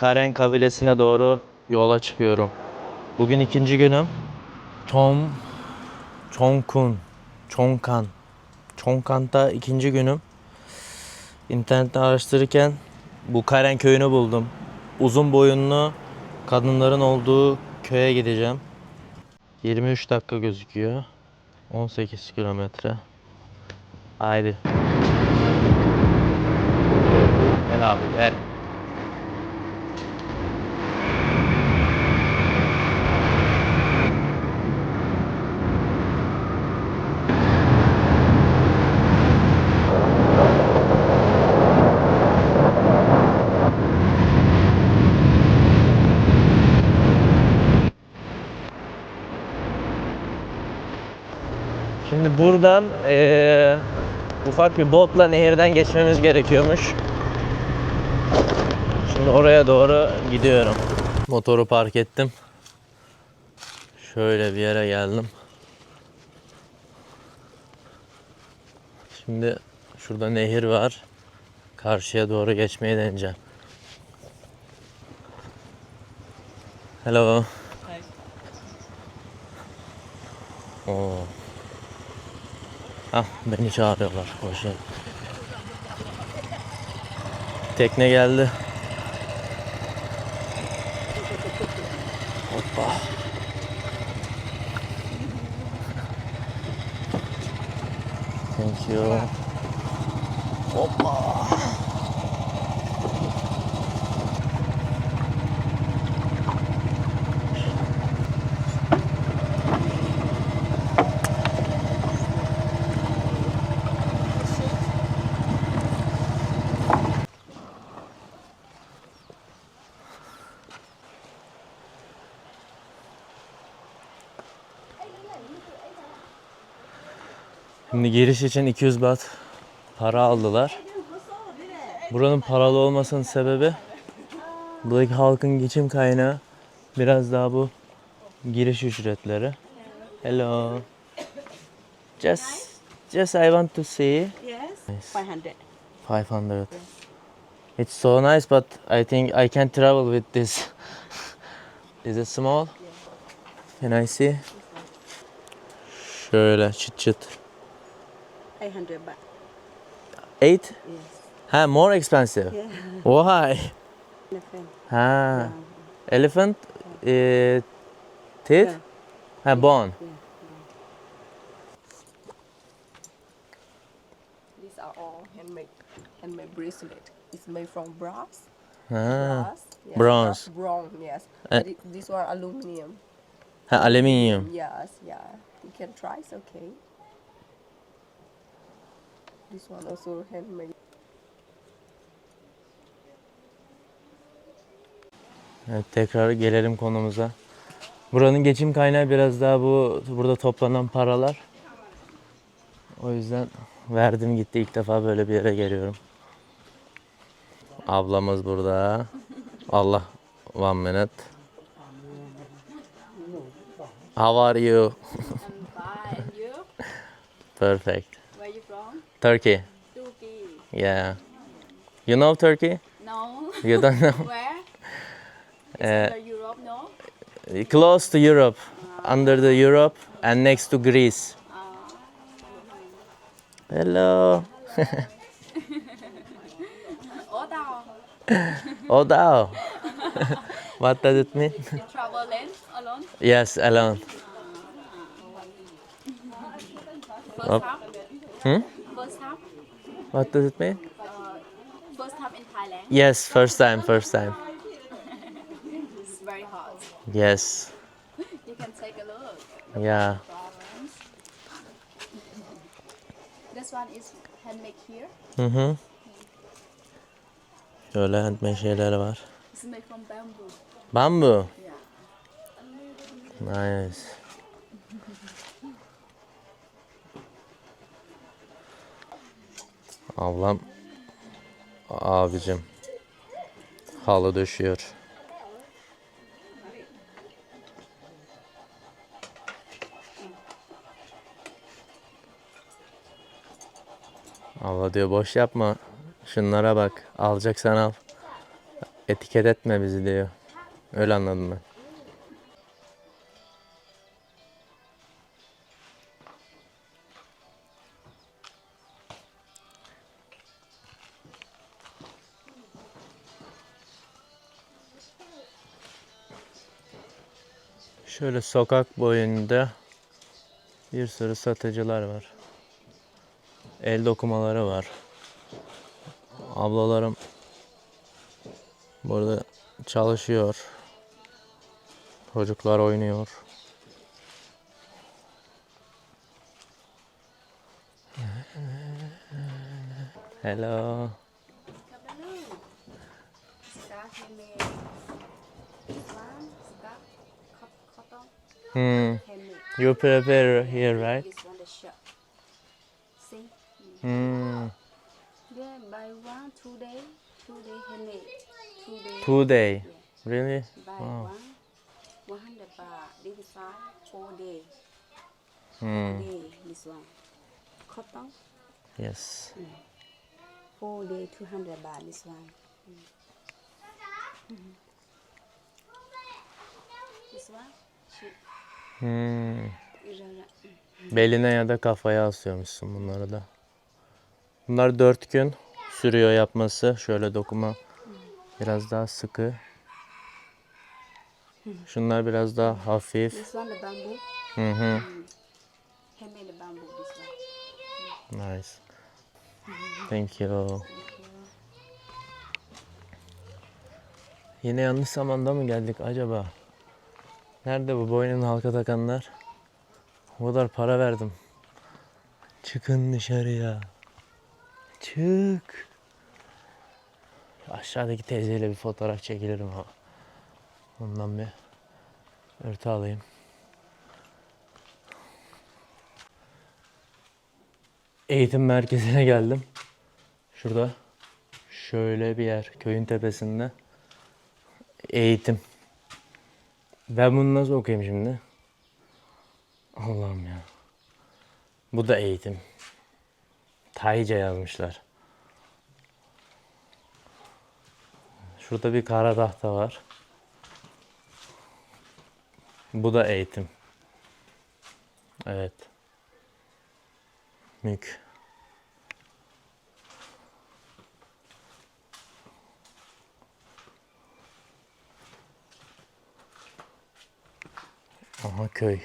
Karen kabilesine doğru yola çıkıyorum. Bugün ikinci günüm. Tom Chongkun Chongkan Chongkan'da ikinci günüm. İnternette araştırırken bu Karen köyünü buldum. Uzun boyunlu kadınların olduğu köye gideceğim. 23 dakika gözüküyor. 18 kilometre. Haydi. Gel abi gel. Şimdi buradan eee, ufak bir botla nehirden geçmemiz gerekiyormuş. Şimdi oraya doğru gidiyorum. Motoru park ettim. Şöyle bir yere geldim. Şimdi şurada nehir var. Karşıya doğru geçmeyi deneyeceğim. Hello. Oo. Ah beni çağırıyorlar. Geldin. Tekne geldi. Hoppa. Thank you. Hoppa. Şimdi giriş için 200 baht para aldılar. Buranın paralı olmasının sebebi buradaki halkın geçim kaynağı biraz daha bu giriş ücretleri. Hello. Just just I want to see Yes. Nice. 500. 500. It's so nice but I think I can travel with this. Is it small? Can I see? Şöyle çıt çıt. 800 baht. 8? Yes. Ha, more expensive. Yeah. Why? Elephant. Ha, elephant eh, teeth? Yeah. Ha, bone. These are all handmade handmade bracelet. It's made from brass. Ah. Brass. Yes, Bronze. bra- Bronze, yes. Uh, Thi- These are aluminum. ha aluminium. Yes, yeah. You can try. It's okay. This one also handmade. Evet, tekrar gelelim konumuza. Buranın geçim kaynağı biraz daha bu burada toplanan paralar. O yüzden verdim gitti ilk defa böyle bir yere geliyorum. Ablamız burada. Allah one minute. How are you? Fine, you? Perfect. Where you from? Turkey. Turkey. Yeah. You know Turkey? No. You don't know? Where? Uh, under Europe, no? Close to Europe. Under the Europe and next to Greece. Hello. Odao. Odao. what does it mean? You travel alone? Yes, alone. First Up. time? Hmm? What does it mean? First time in Thailand? Yes, first time, first time. It's very hot. Yes. You can take a look. Yeah. This one is handmade here. Hı hı. Şöyle handmade şeyler var. It's made from bamboo. Bamboo. Yeah. Nice. Ablam abicim halı döşüyor. Abla diyor boş yapma. Şunlara bak. Alacaksan al. etiket etme bizi diyor. Öyle anladım ben. Şöyle sokak boyunda bir sürü satıcılar var. El dokumaları var. Ablalarım burada çalışıyor. Çocuklar oynuyor. Hello. Hmm. You prepare here, right? This one, the shirt. See? Hmm. Yeah, by one, two day, two day handmade. Two day. Two day. Yeah. Really? By Wow. one, one hundred baht. This side, four day. Hmm. Day, this one. Cotton, Yes. four day, two hundred baht. This one. Mm. This one, cheap. Hmm. Beline ya da kafaya asıyormuşsun bunları da. Bunlar dört gün sürüyor yapması. Şöyle dokuma biraz daha sıkı. Şunlar biraz daha hafif. Hı hı. One. Nice. Thank you. Yine yanlış zamanda mı geldik acaba? Nerede bu boynun halka takanlar? O kadar para verdim. Çıkın dışarıya. Çık. Aşağıdaki teyzeyle bir fotoğraf çekilirim ha. Ondan bir örtü alayım. Eğitim merkezine geldim. Şurada şöyle bir yer köyün tepesinde. Eğitim. Ben bunu nasıl okuyayım şimdi? Allah'ım ya. Bu da eğitim. Tayca yazmışlar. Şurada bir kara tahta var. Bu da eğitim. Evet. Mük. Aha köy.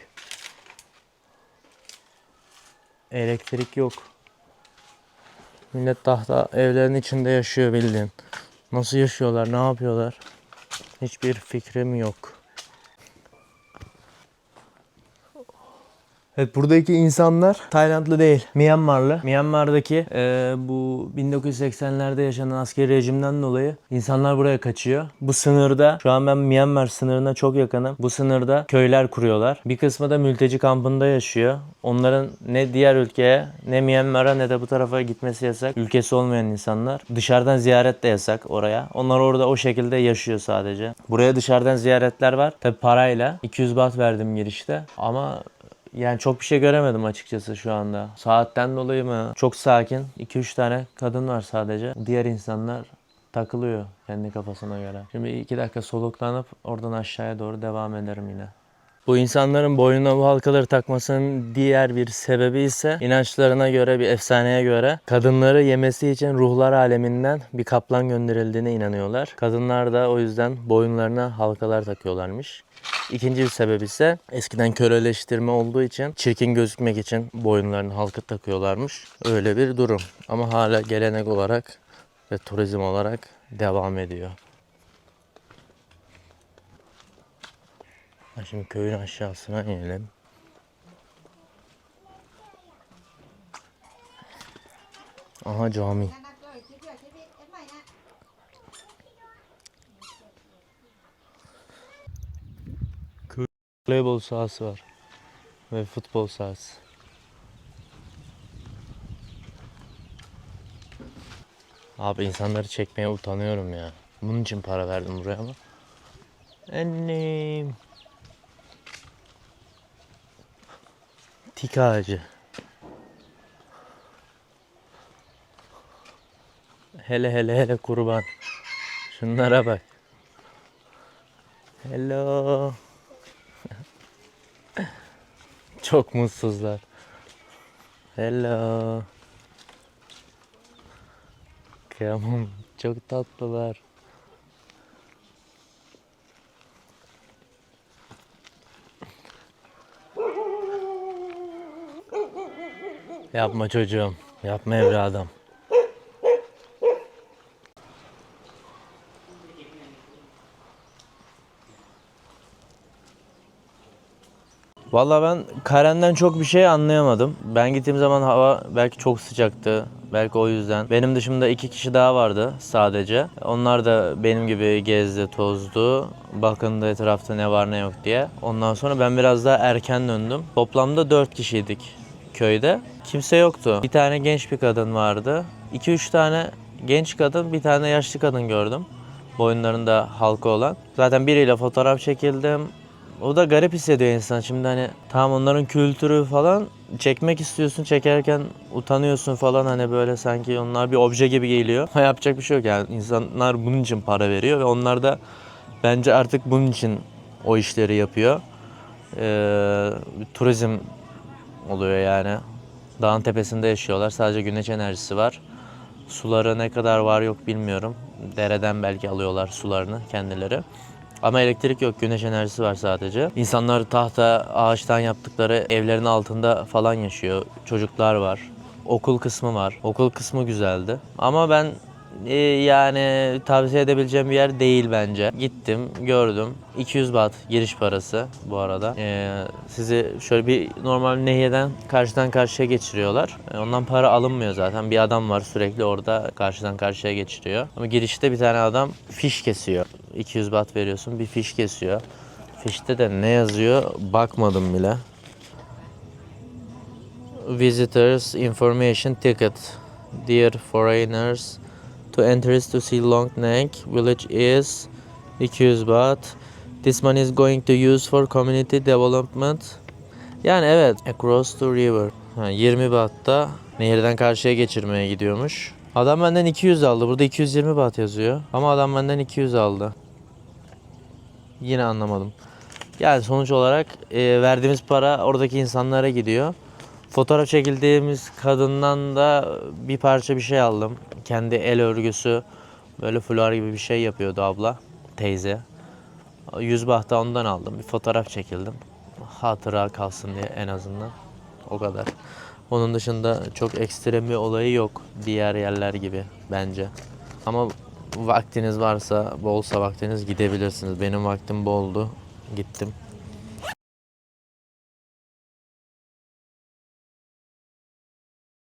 Elektrik yok. Millet tahta evlerin içinde yaşıyor bildiğin. Nasıl yaşıyorlar, ne yapıyorlar? Hiçbir fikrim yok. Evet buradaki insanlar Taylandlı değil, Myanmarlı. Myanmar'daki e, bu 1980'lerde yaşanan askeri rejimden dolayı insanlar buraya kaçıyor. Bu sınırda, şu an ben Myanmar sınırına çok yakınım. Bu sınırda köyler kuruyorlar. Bir kısmı da mülteci kampında yaşıyor. Onların ne diğer ülkeye, ne Myanmar'a ne de bu tarafa gitmesi yasak. Ülkesi olmayan insanlar. Dışarıdan ziyaret de yasak oraya. Onlar orada o şekilde yaşıyor sadece. Buraya dışarıdan ziyaretler var. Tabi parayla. 200 baht verdim girişte. Ama yani çok bir şey göremedim açıkçası şu anda. Saatten dolayı mı? Çok sakin. 2-3 tane kadın var sadece. Diğer insanlar takılıyor kendi kafasına göre. Şimdi 2 dakika soluklanıp oradan aşağıya doğru devam ederim yine. Bu insanların boynuna bu halkaları takmasının diğer bir sebebi ise inançlarına göre bir efsaneye göre kadınları yemesi için ruhlar aleminden bir kaplan gönderildiğine inanıyorlar. Kadınlar da o yüzden boyunlarına halkalar takıyorlarmış. İkinci sebep ise eskiden köleleştirme olduğu için çirkin gözükmek için boyunlarına halka takıyorlarmış. Öyle bir durum. Ama hala gelenek olarak ve turizm olarak devam ediyor. Şimdi köyün aşağısına inelim. Aha cami. Köy voleybol sahası var. Ve futbol sahası. Abi insanları çekmeye utanıyorum ya. Bunun için para verdim buraya ama. Annem. Tik ağacı. Hele hele hele kurban. Şunlara bak. Hello. Çok mutsuzlar. Hello. Kıyamam. Çok tatlılar. Yapma çocuğum. Yapma evladım. Vallahi ben Karen'den çok bir şey anlayamadım. Ben gittiğim zaman hava belki çok sıcaktı. Belki o yüzden. Benim dışımda iki kişi daha vardı sadece. Onlar da benim gibi gezdi, tozdu. Bakındı etrafta ne var ne yok diye. Ondan sonra ben biraz daha erken döndüm. Toplamda dört kişiydik köyde. Kimse yoktu. Bir tane genç bir kadın vardı. 2-3 tane genç kadın, bir tane yaşlı kadın gördüm. Boyunlarında halka olan. Zaten biriyle fotoğraf çekildim. O da garip hissediyor insan. Şimdi hani tamam onların kültürü falan çekmek istiyorsun çekerken utanıyorsun falan hani böyle sanki onlar bir obje gibi geliyor. Ama yapacak bir şey yok yani insanlar bunun için para veriyor ve onlar da bence artık bunun için o işleri yapıyor. Ee, turizm oluyor yani. Dağın tepesinde yaşıyorlar. Sadece güneş enerjisi var. Suları ne kadar var yok bilmiyorum. Dereden belki alıyorlar sularını kendileri. Ama elektrik yok, güneş enerjisi var sadece. İnsanlar tahta, ağaçtan yaptıkları evlerin altında falan yaşıyor. Çocuklar var. Okul kısmı var. Okul kısmı güzeldi. Ama ben e, yani tavsiye edebileceğim bir yer değil bence. Gittim, gördüm. 200 baht giriş parası bu arada. E, sizi şöyle bir normal nehirden karşıdan karşıya geçiriyorlar. E, ondan para alınmıyor zaten. Bir adam var sürekli orada karşıdan karşıya geçiriyor. Ama girişte bir tane adam fiş kesiyor. 200 baht veriyorsun bir fiş kesiyor. Fişte de ne yazıyor bakmadım bile. Visitors information ticket. Dear foreigners, to enter to see Long Neck village is 200 baht. This money is going to use for community development. Yani evet, across the river. Ha, 20 bahtta nehirden karşıya geçirmeye gidiyormuş. Adam benden 200 aldı. Burada 220 baht yazıyor. Ama adam benden 200 aldı. Yine anlamadım. Yani sonuç olarak e, verdiğimiz para oradaki insanlara gidiyor. Fotoğraf çekildiğimiz kadından da bir parça bir şey aldım. Kendi el örgüsü böyle fular gibi bir şey yapıyordu abla, teyze. 100 bahta ondan aldım. Bir fotoğraf çekildim. Hatıra kalsın diye en azından. O kadar. Onun dışında çok ekstrem bir olayı yok diğer yerler gibi bence. Ama vaktiniz varsa, bolsa vaktiniz gidebilirsiniz. Benim vaktim boldu. Gittim.